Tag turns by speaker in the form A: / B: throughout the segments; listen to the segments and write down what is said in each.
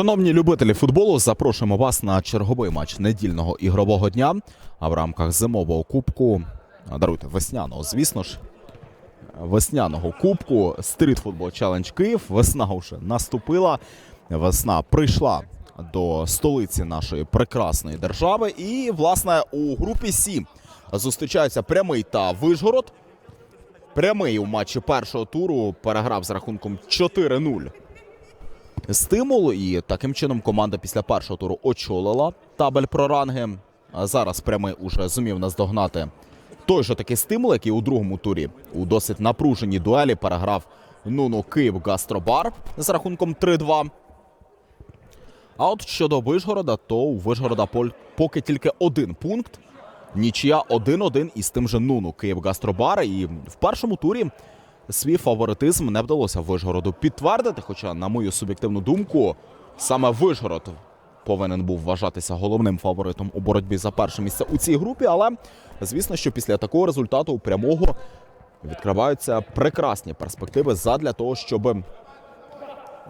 A: Шановні любителі футболу, запрошуємо вас на черговий матч недільного ігрового дня. А в рамках зимового кубку, даруйте, весняного, звісно ж, весняного кубку Street Football Challenge Київ. Весна вже наступила. Весна прийшла до столиці нашої прекрасної держави. І, власне, у групі Сі зустрічаються прямий та Вишгород. Прямий у матчі першого туру переграв з рахунком 4-0 стимул, і таким чином команда після першого туру очолила табель про ранги. А зараз прямий уже зумів наздогнати той же такий стимул, який у другому турі у досить напруженій дуелі переграв Нуну Київ Гастробар з рахунком 3-2. А от щодо Вишгорода, то у Вишгорода поки тільки один пункт. Нічия 1-1 із тим же Нуну Київ Гастробар. І в першому турі свій фаворитизм не вдалося Вишгороду підтвердити. Хоча, на мою суб'єктивну думку, саме Вишгород повинен був вважатися головним фаворитом у боротьбі за перше місце у цій групі. Але звісно, що після такого результату прямого відкриваються прекрасні перспективи задля того, щоб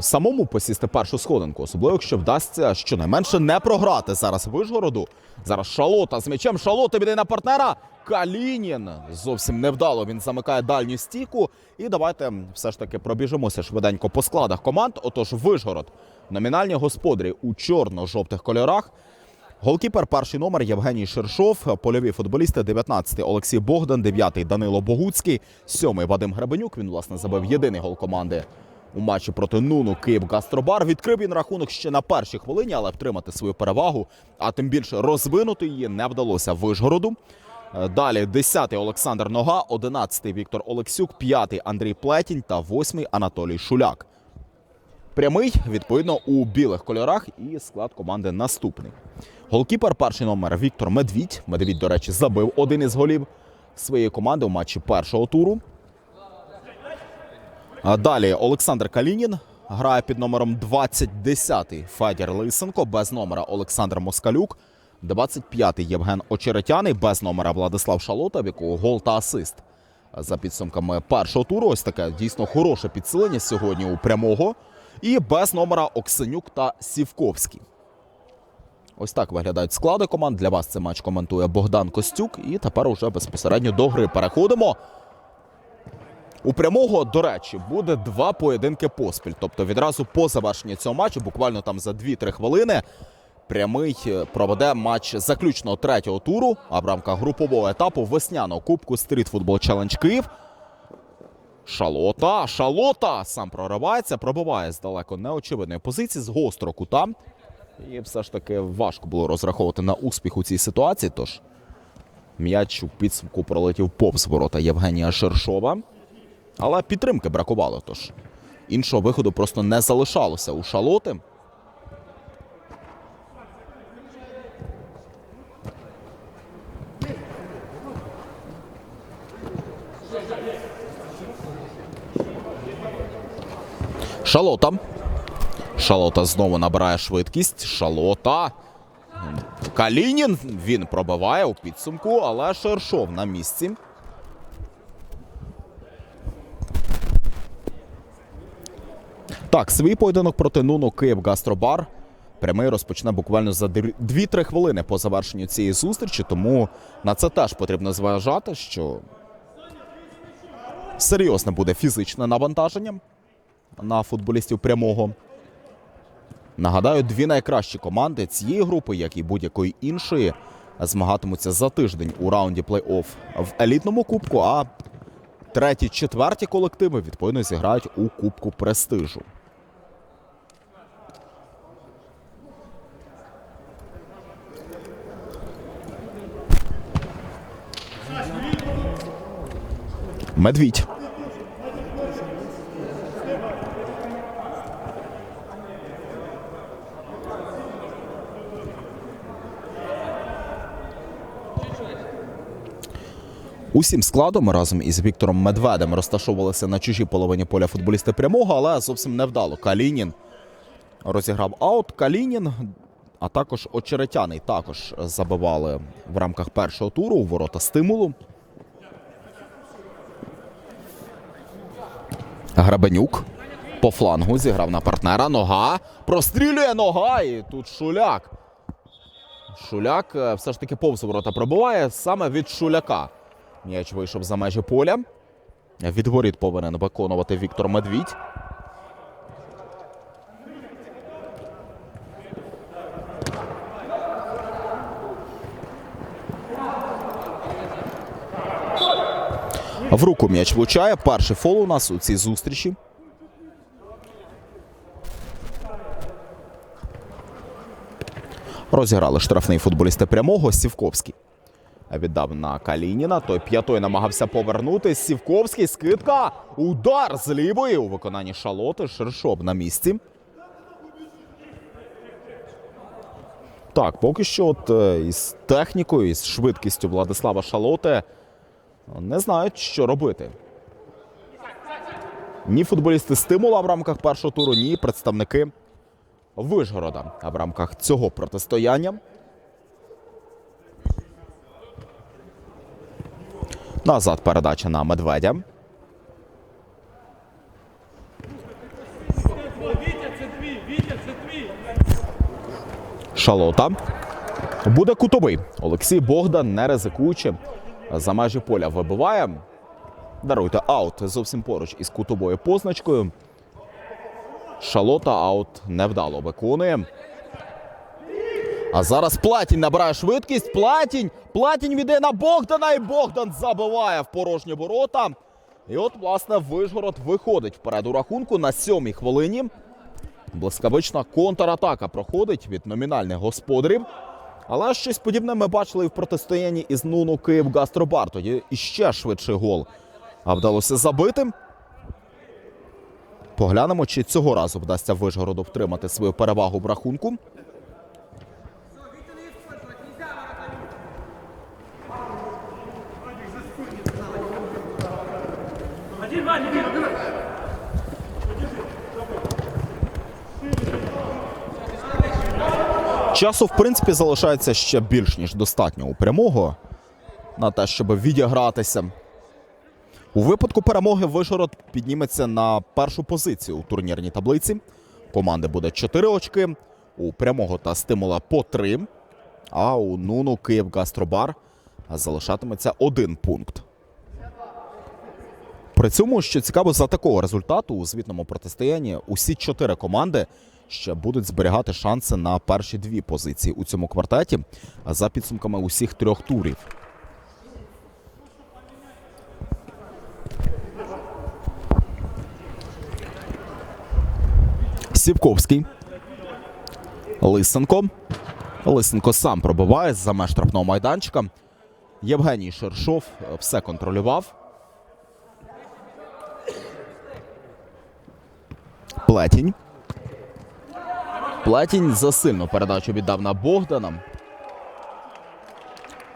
A: самому посісти першу сходинку, особливо якщо вдасться щонайменше не програти зараз Вишгороду. Зараз Шалота з м'ячем. Шалота біде на партнера. Калінін зовсім невдало. Він замикає дальню стійку. І давайте все ж таки пробіжимося швиденько по складах команд. Отож, Вишгород, номінальні господарі у чорно-жовтих кольорах. Голкіпер перший номер Євгеній Шершов, польові футболісти 19-й Олексій Богдан, 9-й Данило Богуцький, 7-й Вадим Гребенюк. Він власне забив єдиний гол команди у матчі проти Нуну Київ Гастробар. Відкрив він рахунок ще на першій хвилині, але втримати свою перевагу, а тим більше розвинути її не вдалося Вишгороду. Далі 10-й Олександр Нога, 11-й Віктор Олексюк, 5-й Андрій Плетінь та 8-й Анатолій Шуляк. Прямий, відповідно, у білих кольорах і склад команди наступний. Голкіпер перший номер Віктор Медвідь. Медвідь, до речі, забив один із голів своєї команди у матчі першого туру. Далі Олександр Калінін грає під номером 20 10-й Федір Лисенко, без номера Олександр Москалюк, 25-й Євген Очеретяний, без номера Владислав Шалота, в якого гол та асист. За підсумками першого туру, ось таке дійсно хороше підсилення сьогодні у прямого. І без номера Оксенюк та Сівковський. Ось так виглядають склади команд. Для вас цей матч коментує Богдан Костюк. І тепер уже безпосередньо до гри переходимо. У прямого, до речі, буде два поєдинки поспіль. Тобто відразу по завершенні цього матчу, буквально там за 2-3 хвилини, прямий е, проведе матч заключного третього туру, а в рамках групового етапу весняного кубку Street Football Challenge Київ. Шалота, шалота сам проривається, пробиває з далеко неочевидної позиції з гострого кута. І все ж таки важко було розраховувати на успіх у цій ситуації. Тож м'яч у підсумку пролетів повз ворота Євгенія Шершова. Але підтримки бракувало. Тож іншого виходу просто не залишалося у шалоти. Шалота. Шалота знову набирає швидкість. Шалота. Калінін. Він пробиває у підсумку, але Шершов на місці. Так, свій поєдинок проти Нуну Київ Гастробар. Прямий розпочне буквально за 2-3 хвилини по завершенню цієї зустрічі, тому на це теж потрібно зважати, що серйозне буде фізичне навантаження на футболістів прямого. Нагадаю, дві найкращі команди цієї групи, як і будь-якої іншої, змагатимуться за тиждень у раунді плей-офф в елітному кубку. А треті, четверті колективи відповідно зіграють у Кубку престижу. Медвідь. Усім складом разом із Віктором Медведем розташовувалися на чужій половині поля футболісти прямого, але зовсім невдало. Калінін розіграв аут. Калінін, а також Очеретяний також забивали в рамках першого туру у ворота стимулу. Грабенюк. По флангу зіграв на партнера. Нога. Прострілює нога. І тут Шуляк. Шуляк е, все ж таки повз ворота пробиває саме від Шуляка. М'яч вийшов за межі поля. Від воріт повинен виконувати Віктор Медвідь. В руку м'яч влучає. Перший фол у нас у цій зустрічі. Розіграли штрафний футболісти прямого Сівковський. Віддав на Калініна. Той п'ятою намагався повернути. Сівковський скидка. Удар з лівої у виконанні шалоти. Шершоб на місці. Так, поки що от е, із технікою, із швидкістю Владислава Шалоти не знають, що робити. Ні футболісти стимула в рамках першого туру, ні представники Вишгорода в рамках цього протистояння. Назад передача на медведя. Шалота. Буде кутовий. Олексій Богдан, не ризикуючи, за межі поля вибиває. Даруйте аут зовсім поруч із кутовою позначкою. Шалота аут невдало виконує. А зараз Платінь набирає швидкість. Платінь. Платінь віде на Богдана. І Богдан забиває в порожні ворота. І от, власне, Вишгород виходить вперед у рахунку на сьомій хвилині. Блискавична контратака проходить від номінальних господарів. Але щось подібне ми бачили і в протистоянні із Нуну Київ Гастробар. Тоді іще швидший гол. А вдалося забити. Поглянемо, чи цього разу вдасться Вишгороду втримати свою перевагу в рахунку.
B: Один, Ваня, один.
A: Часу, в принципі, залишається ще більш ніж достатньо у прямого на те, щоб відігратися. У випадку перемоги Вишгород підніметься на першу позицію у турнірній таблиці. Команди буде 4 очки, у прямого та стимула по 3. А у Нуну Київ Гастробар залишатиметься один пункт. При цьому, що цікаво, за такого результату у звітному протистоянні усі чотири команди ще будуть зберігати шанси на перші дві позиції у цьому квартеті за підсумками усіх трьох турів. Сівковський. Лисенко. Лисенко сам пробиває за меж штрафного майданчика. Євгеній Шершов е, все контролював. Плетінь. Плетінь засильну передачу віддав на Богдана.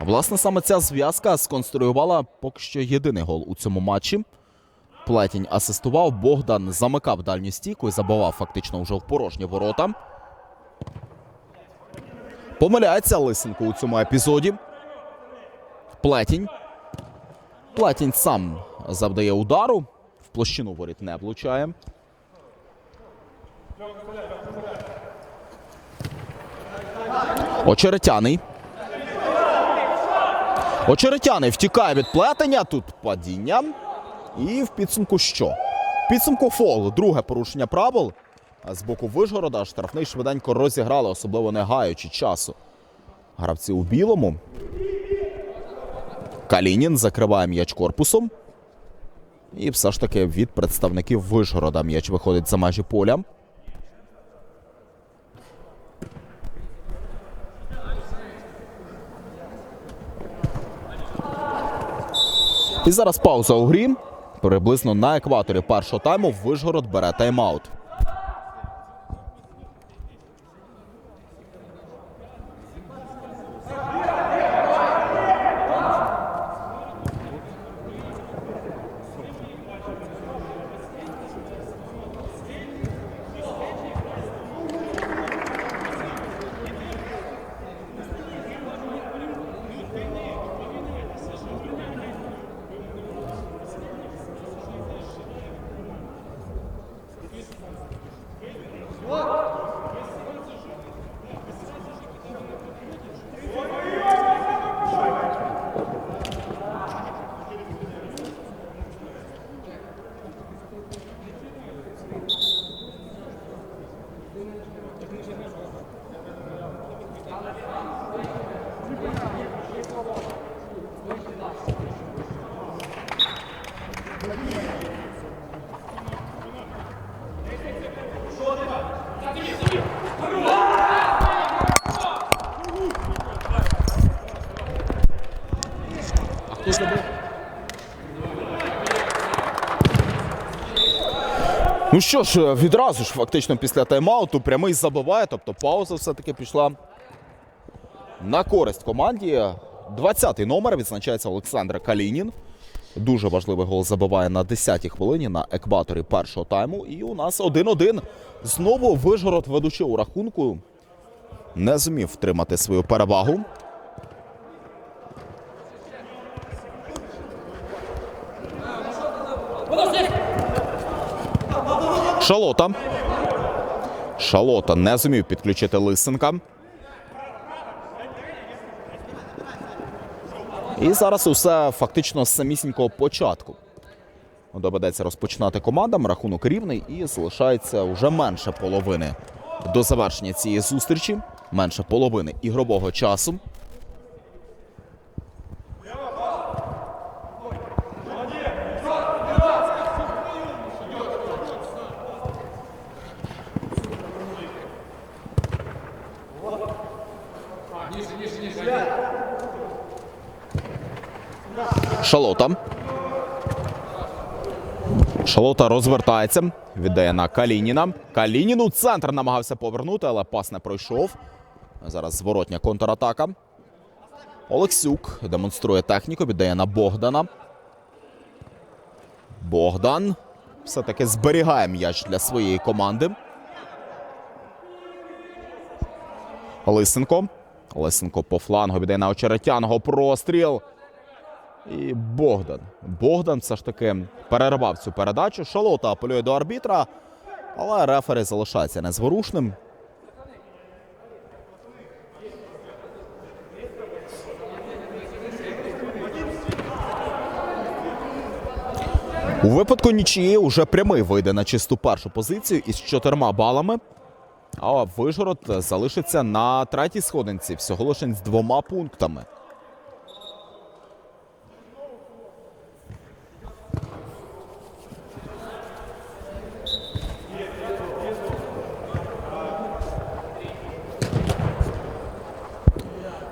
A: Власне, саме ця зв'язка сконструювала поки що єдиний гол у цьому матчі. Плетінь асистував, Богдан замикав дальню стійку і забивав фактично вже в порожні ворота. Помиляється Лисенко у цьому епізоді. Плетінь. Плетінь сам завдає удару. В площину воріт не влучає. Очеретяний. Очеретяний втікає від плетення. Тут падіння. І в підсумку що? В підсумку фол. Друге порушення правил. З боку Вишгорода штрафний швиденько розіграли, особливо не гаючи часу. Гравці у білому. Калінін закриває м'яч корпусом. І все ж таки від представників Вишгорода м'яч виходить за межі поля. І зараз пауза у грі. Приблизно на екваторі першого тайму Вишгород бере тайм-аут. Ну що ж, відразу ж фактично після тайм-ауту прямий забиває, тобто пауза все-таки пішла на користь команді. 20-й номер відзначається Олександр Калінін. Дуже важливий гол забиває на 10-й хвилині на екваторі першого тайму. І у нас 1-1. Знову Вижгород, ведучи у рахунку, не зумів втримати свою перевагу. Шалота. Шалота не зумів підключити Лисенка. І зараз усе фактично з самісінького початку. Доведеться розпочинати командам. Рахунок рівний і залишається вже менше половини до завершення цієї зустрічі. Менше половини ігрового часу. Шалота. Шалота розвертається. Віддає на Калініна. Калінін у центр намагався повернути, але пас не пройшов. Зараз зворотня контратака. Олексюк демонструє техніку, віддає на Богдана. Богдан все-таки зберігає м'яч для своєї команди. Лисенко. Лисенко по флангу віддає на очеретяного. Простріл. І Богдан. Богдан все ж таки перервав цю передачу. Шалота апелює до арбітра, але рефері залишається незворушним. У випадку нічиї уже прямий вийде на чисту першу позицію із чотирма балами. А Вижгород залишиться на третій сходинці всього лише з двома пунктами.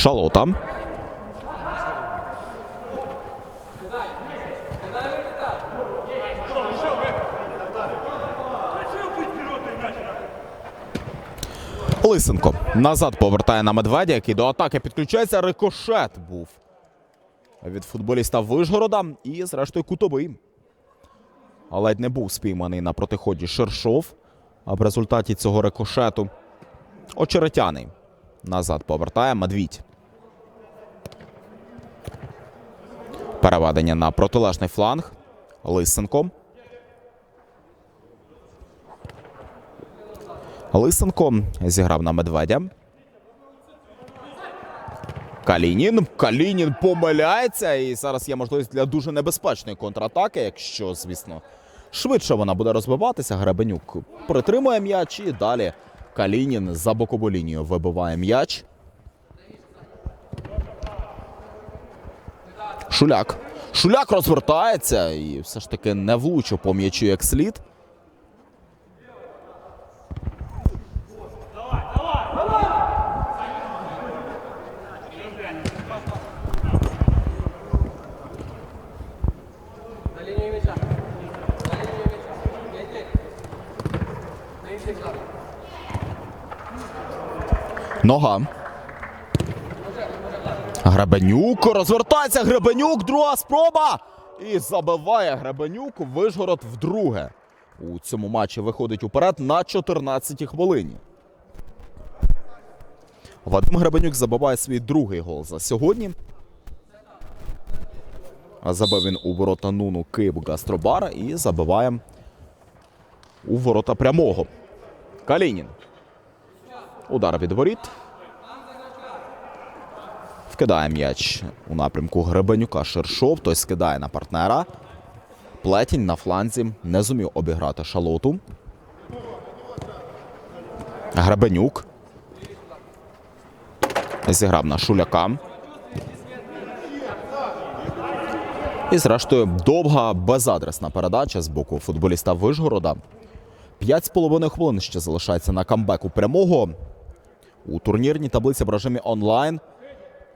A: Шалота. Лисенко назад повертає на медведя, який до атаки підключається. Рикошет був від футболіста Вишгорода і, зрештою, кутовий. Ледь не був спійманий на протиході Шершов. А в результаті цього рикошету очеретяний назад повертає Медвідь. Переведення на протилежний фланг. Лисенко. Лисенко зіграв на медведя. Калінін. Калінін помиляється. І зараз є можливість для дуже небезпечної контратаки, якщо, звісно, швидше вона буде розбиватися. Гребенюк притримує м'яч і далі Калінін за бокову лінію вибиває м'яч. Шуляк. Шуляк розвертається і все ж таки не влучив по м'ячу як слід.
C: На
A: Гребенюк розвертається Гребенюк. Друга спроба. І забиває Гребенюк. Вишгород вдруге. У цьому матчі виходить уперед на 14-й хвилині. Вадим Гребенюк забиває свій другий гол за сьогодні. Забив він у ворота Нуну Київ Гастробара і забиває у ворота прямого. Калінін. Удар від воріт. Вкидає м'яч у напрямку Гребенюка Шершов. Той скидає на партнера. Плетінь на фланзі не зумів обіграти шалоту. Гребенюк. Зіграв на Шуляка. І, зрештою, довга безадресна передача з боку футболіста Вишгорода. П'ять з половиною хвилин ще залишається на камбеку прямого. У турнірній таблиці в режимі онлайн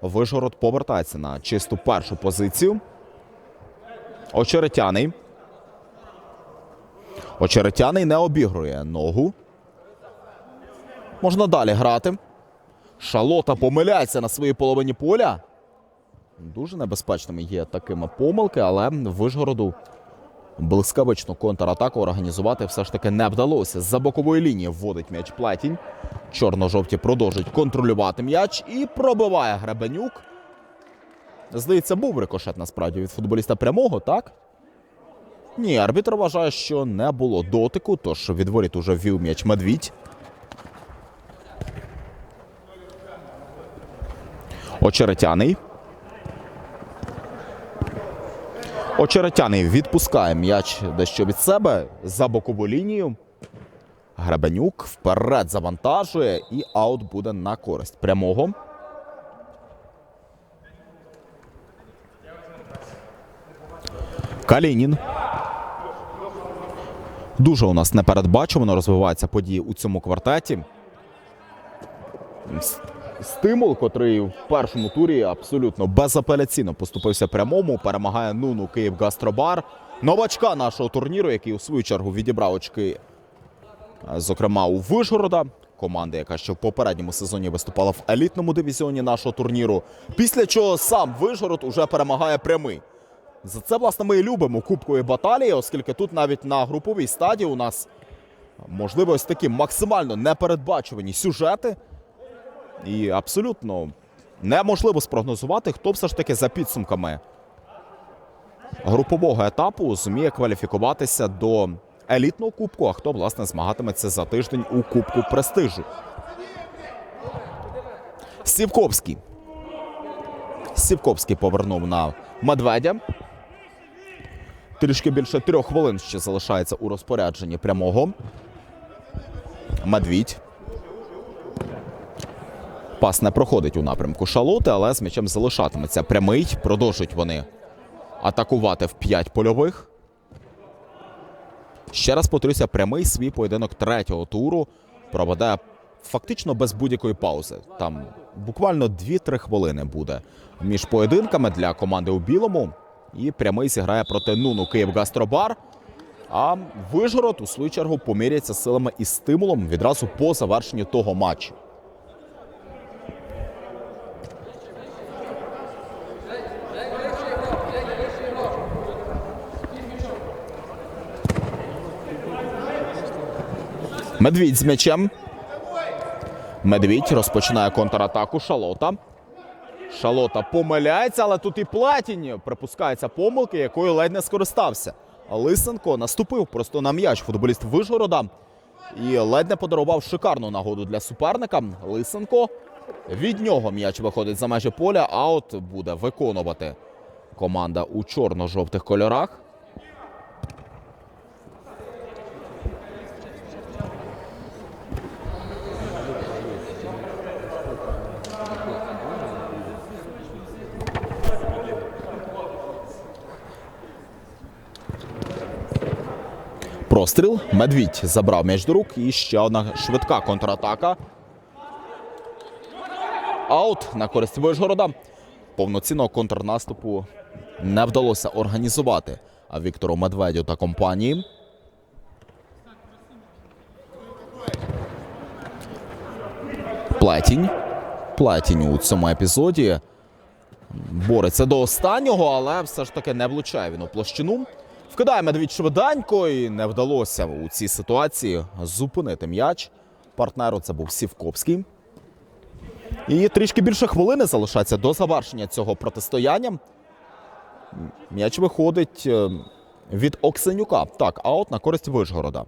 A: Вишгород повертається на чисту першу позицію. Очеретяний. Очеретяний не обігрує ногу. Можна далі грати. Шалота помиляється на своїй половині поля. Дуже небезпечними є такими помилки, але Вишгороду блискавичну контратаку організувати все ж таки не вдалося. За бокової лінії вводить м'яч Плетінь. Чорно-жовті продовжують контролювати м'яч і пробиває Гребенюк. Здається, був рикошет насправді від футболіста прямого, так? Ні, арбітр вважає, що не було дотику, тож від воріт уже ввів м'яч Медвідь. Очеретяний. Очеретяний відпускає м'яч дещо від себе за бокову лінію. Гребенюк вперед завантажує і аут буде на користь прямого. Калінін. Дуже у нас непередбачувано розвиваються події у цьому квартеті. Стимул, котрий в першому турі абсолютно безапеляційно поступився прямому, перемагає Нуну Київ Гастробар. Новачка нашого турніру, який у свою чергу відібрав очки, е, зокрема у Вишгорода. Команда, яка ще в попередньому сезоні виступала в елітному дивізіоні нашого турніру. Після чого сам Вишгород уже перемагає прямий. За це, власне, ми і любимо кубкові баталії, оскільки тут навіть на груповій стадії у нас можливо ось такі максимально непередбачувані сюжети. І абсолютно неможливо спрогнозувати, хто все ж таки за підсумками групового етапу зуміє кваліфікуватися до елітного кубку, а хто, власне, змагатиметься за тиждень у Кубку престижу. Сівковський. Сівковський повернув на Медведя. Трішки більше трьох хвилин ще залишається у розпорядженні прямого. Медвідь. Пас не проходить у напрямку шалоти, але з м'ячем залишатиметься прямий. Продовжують вони атакувати в п'ять польових. Ще раз повторюся, прямий свій поєдинок третього туру проведе фактично без будь-якої паузи. Там буквально 2-3 хвилини буде між поєдинками для команди у білому. І прямий зіграє проти Нуну Київ Гастробар. А Вижгород у свою чергу поміряється силами і стимулом відразу по завершенню того матчу. Медвідь з м'ячем. Медвідь розпочинає контратаку Шалота. Шалота помиляється, але тут і Платінь припускається помилки, якою ледь не скористався. Лисенко наступив просто на м'яч футболіст Вишгорода і ледь не подарував шикарну нагоду для суперника. Лисенко від нього м'яч виходить за межі поля. Аут буде виконувати команда у чорно-жовтих кольорах. Простріл. Медвідь забрав м'яч до рук. І ще одна швидка контратака. Аут на користь Вишгорода. Повноцінного контрнаступу не вдалося організувати а Віктору Медведю та компанії. Плетінь. Плетінь у цьому епізоді бореться до останнього, але все ж таки не влучає він у площину. Вкидає медвідь швиденько і не вдалося у цій ситуації зупинити м'яч. Партнеру це був Сівковський. І трішки більше хвилини залишається до завершення цього протистояння. М'яч виходить е, від Оксенюка. Так, аут на користь Вишгорода.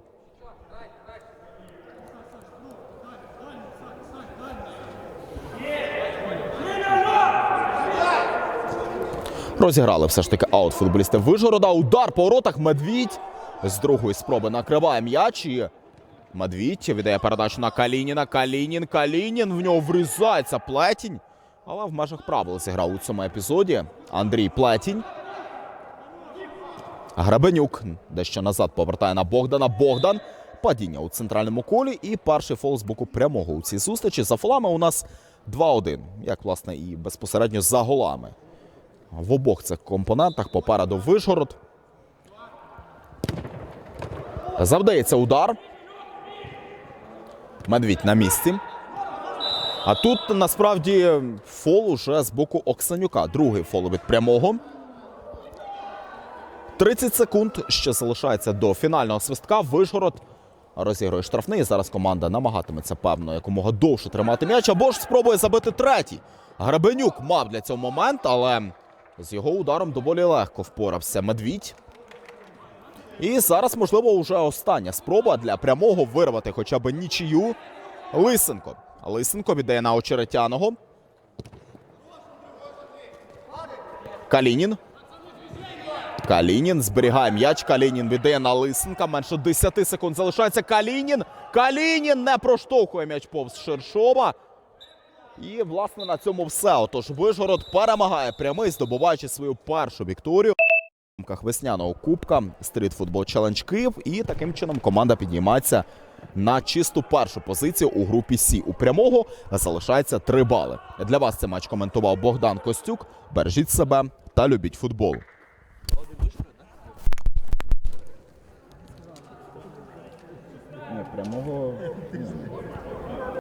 A: Розіграли все ж таки аут футболісти Вижгорода. Удар по воротах. Медвідь з другої спроби накриває м'яч. І Медвідь віддає передачу на Калініна. Калінін, Калінін. В нього врізається плетінь. Але в межах правил зіграв у цьому епізоді. Андрій Плетінь. Грабенюк дещо назад повертає на Богдана. Богдан. Падіння у центральному колі. І перший фол з боку прямого у цій зустрічі. За фолами у нас 2-1. Як, власне, і безпосередньо за голами. В обох цих компонентах попереду Вишгород. Завдається удар. Медвідь на місці. А тут насправді фол уже з боку Оксанюка. Другий фол від прямого. 30 секунд ще залишається до фінального свистка. Вишгород розігрує штрафний. Зараз команда намагатиметься, певно, якомога довше тримати м'яч, або ж спробує забити третій. Гребенюк мав для цього момент, але з його ударом доволі легко впорався медвідь. І зараз, можливо, вже остання спроба для прямого вирвати хоча б нічию. Лисенко. Лисенко віддає на очеретяного. Калінін. Калінін зберігає м'яч. Калінін віддає на Лисенка. Менше 10 секунд залишається. Калінін. Калінін не проштовхує м'яч повз Шершова. І, власне, на цьому все. Отож, Вишгород перемагає прямий, здобуваючи свою першу вікторію в рамках весняного кубка Street Football Challenge Київ. І таким чином команда піднімається на чисту першу позицію у групі Сі. У прямого залишається 3 бали. Для вас цей матч коментував Богдан Костюк. Бережіть себе та любіть футбол.
D: Прямого.